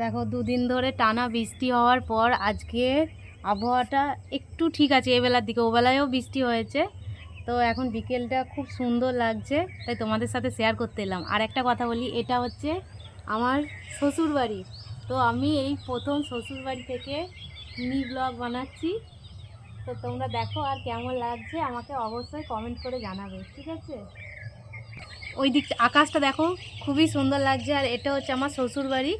দেখো, দুদিন ধরে টানা বৃষ্টি হওয়ার পর আজকে আবহাওয়াটা একটু ঠিক আছে, এবেলার দিকে। ওবেলায়ও বৃষ্টি হয়েছে। তো এখন বিকেলটা খুব সুন্দর লাগছে, তাই তোমাদের সাথে শেয়ার করতে এলাম। আর একটা কথা বলি, এটা হচ্ছে আমার শ্বশুর বাড়ি তো আমি এই প্রথম শ্বশুর বাড়ি থেকে মিনি ব্লগ বানাচ্ছি। তো তোমরা দেখো আর কেমন লাগছে, আমাকে অবশ্যই কমেন্ট করে জানাবে, ঠিক আছে? ওই দিক আকাশটা দেখো, খুবই সুন্দর লাগছে। আর এটা হচ্ছে আমার শ্বশুর বাড়ি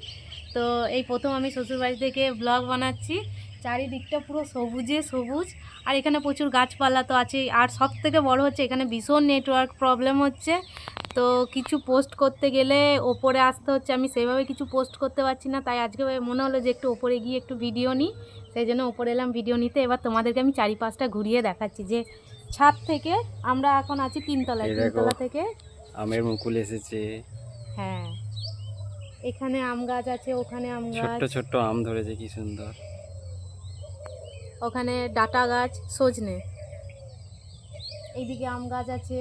তো এই প্রথম আমি শ্বশুর বাড়ি থেকে ব্লগ বানাচ্ছি। চারিদিকটা পুরো সবুজে সবুজ। আর এখানে প্রচুর গাছপালা তো আছে আর সব থেকে বড় হচ্ছে এখানে ভীষণ নেটওয়ার্ক প্রবলেম হচ্ছে। তো কিছু পোস্ট করতে গেলে ওপরে আসতে হচ্ছে। আমি সেভাবে কিছু পোস্ট করতে পারছি না। তাই আজকে মনে হলো যে একটু ওপরে গিয়ে একটু ভিডিও নিই। সেই জন্য ওপরে এলাম ভিডিও নিতে। এবার তোমাদেরকে আমি চারিপাশটা ঘুরিয়ে দেখাচ্ছি যে ছাদ থেকে আমরা এখন আছি তিনতলায়। তিনতলা থেকে আমের মুকুল এসেছে। হ্যাঁ। এখানে আম গাছ আছে ওখানে আম গাছ। ছোট্ট আম ধরেছে কি সুন্দর। ওখানে ডাটা গাছ সজনে। এইদিকে আম গাছ আছে।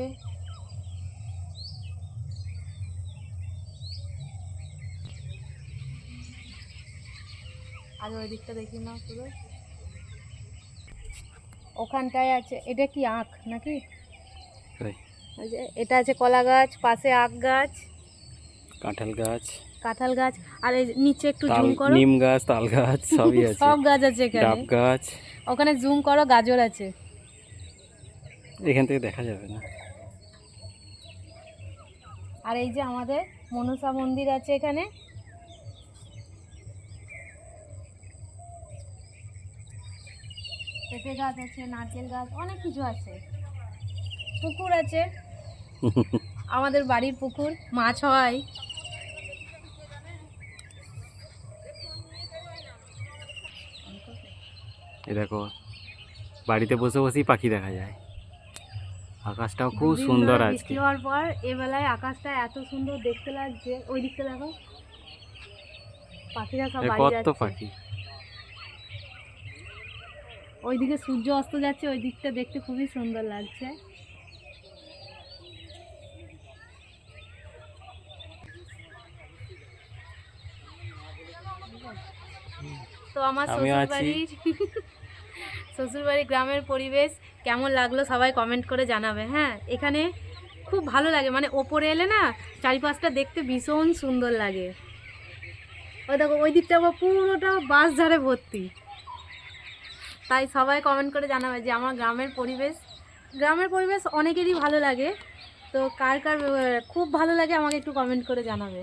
আর ওই দিকটা দেখি না পুরো। ওখানটায় আছে এটা কি আখ নাকি? এটা আছে কলা গাছ পাশে আখ গাছ। কাঁঠাল গাছ। কাঁঠাল গাছ আর এই নিচে একটু জুম করো। নিম গাছ তাল গাছ সবই আছে। সব গাছ আছে এখানে। ডাব গাছ। ওখানে জুম করো গাজর আছে। এখান থেকে দেখা যাবে না। আর এই যে আমাদের মনসা মন্দির আছে এখানে। পেঁপে গাছ আছে নারকেল গাছ অনেক কিছু আছে। পুকুর আছে। আমাদের বাড়ির পুকুর মাছ হয়। এই দেখো বাড়িতে বসে বসেই পাখি দেখা যায়। আকাশটাও খুব সুন্দর আজকে। বৃষ্টি হওয়ার পর এবেলায় আকাশটা এত সুন্দর দেখতে লাগছে। ওই দিকটা দেখো। পাখিরা সব এ বাড়ি কত যাচ্ছে। পাখি। ওইদিকে সূর্য অস্ত যাচ্ছে ওই দিকটা দেখতে খুবই সুন্দর লাগছে। তো আমার আমিও শ্বশুর আছি। বাড়ির শ্বশুর বাড়ির গ্রামের পরিবেশ কেমন লাগল সবাই কমেন্ট করে জানাবে হ্যাঁ? এখানে খুব ভালো লাগে মানে ওপরে এলে না চারিপাশটা দেখতে ভীষণ সুন্দর লাগে। ওই দেখো ওই দিকটা আবার পুরোটা বাস ঝাড়ে ভর্তি। তাই সবাই কমেন্ট করে জানাবে যে আমার গ্রামের পরিবেশ গ্রামের পরিবেশ অনেকেরই ভালো লাগে। তো কার কার খুব ভালো লাগে আমাকে একটু কমেন্ট করে জানাবে।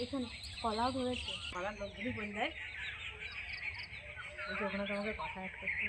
এখানে কলাও ধরেছে। কলার লোকগুলি বললে ওখানে তোমাকে কথা করতে